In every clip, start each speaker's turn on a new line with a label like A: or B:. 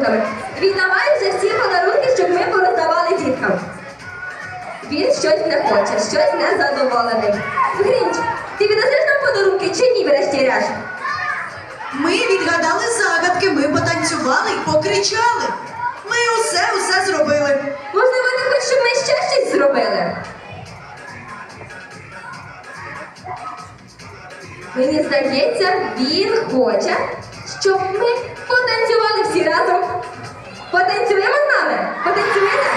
A: подарунками. Віддавай вже всі подарунки, щоб ми пороздавали діткам. Він щось не хоче, щось не задоволений. Грінч, ти віддасиш нам подарунки чи ні, врешті решт
B: Ми відгадали загадки, ми потанцювали і покричали. Ми усе усе зробили.
A: Можливо, ти хочеш, щоб ми ще щось зробили. Мені здається, він хоче, щоб ми потанцювали всі разом. Потанцюємо з нами? Потанцюєте?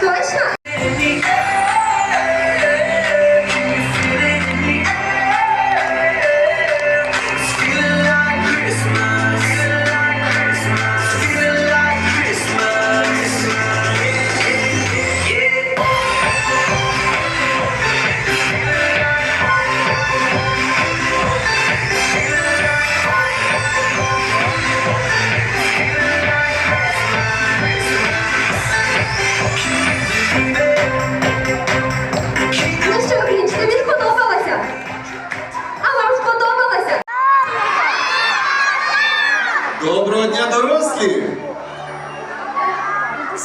A: Точно?
C: Доброго дня, дорослі!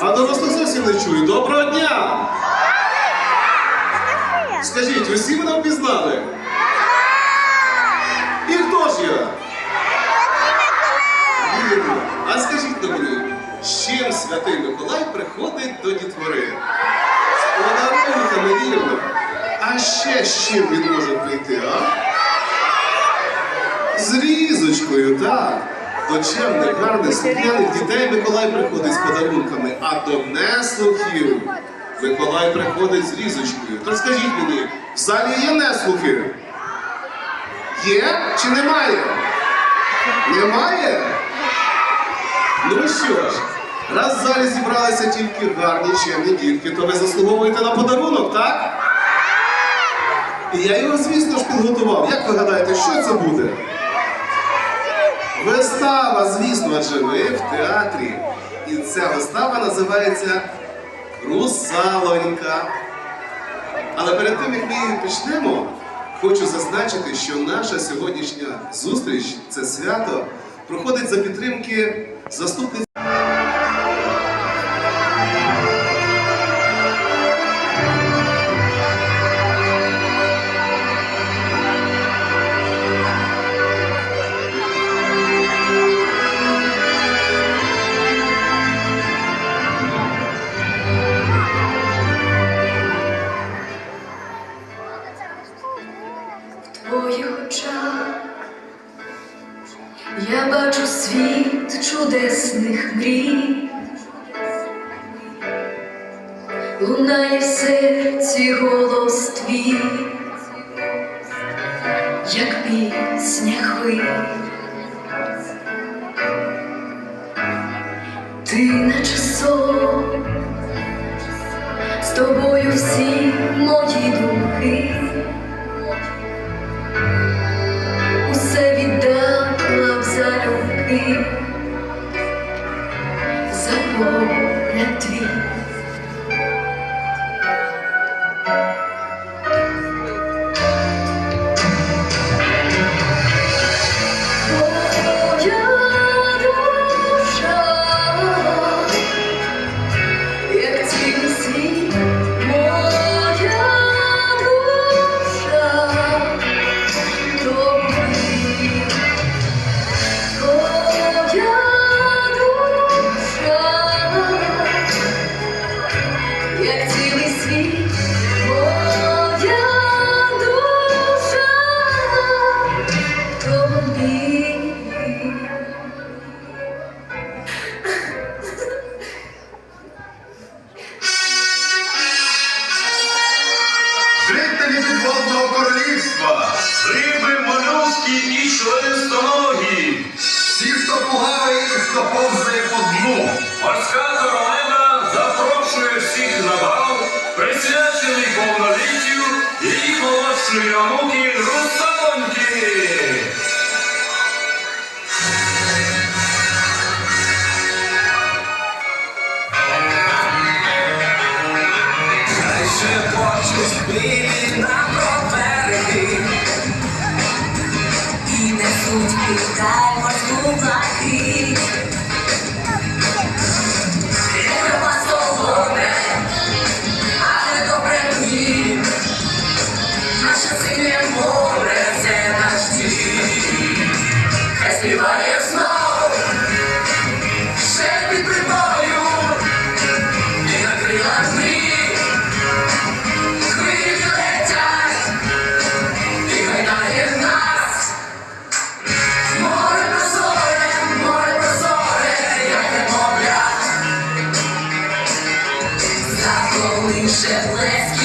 C: А дорослих зовсім не чую. Доброго дня! Скажіть, усі мене впізнали? І хто ж я? А скажіть на мені, з чим святий Миколай приходить до дітвори? З подарунками, вірно. А ще з чим він може прийти, а? З різочкою, так. До чемних, гарних, слухняних дітей Миколай приходить з подарунками, а до неслухів Миколай приходить з різочкою. То скажіть мені, в залі є неслухи? Є чи немає? Немає? Ну що ж, раз в залі зібралися тільки гарні чемні дітки, то ви заслуговуєте на подарунок, так? І я його, звісно ж, підготував. Як ви гадаєте, що це буде? Вистава, звісно, адже ви в театрі. І ця вистава називається Русалонька. Але перед тим, як ми її почнемо, хочу зазначити, що наша сьогоднішня зустріч, це свято, проходить за підтримки заступниці.
D: Лунає в серці голос твій, як пісня хвиль. Ти наче сон, з тобою всі мої думки. усе віддала в залюбки
E: Підводного королівства, риби, молюски і членистоногі. Всі, хто плаває хто повзає по дну. Морська королева запрошує всіх на бал, присвячений повноліттю і молодшої онуки
F: Let's.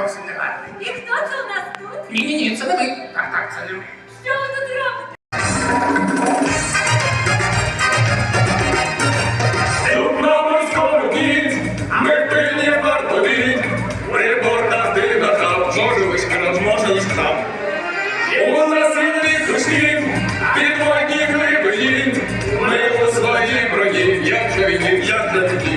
F: зовсім не гарний.
G: І хто це у нас тут?
F: Ні, ні, ні, це не ми. Так, так, це не ми.
G: Що ви тут робите?
H: Тут на морському. Прибор нас ти нажав, може лиш крав. У нас від душі, підводні гриби, ми у своїй броні, як же він, як
G: же такі.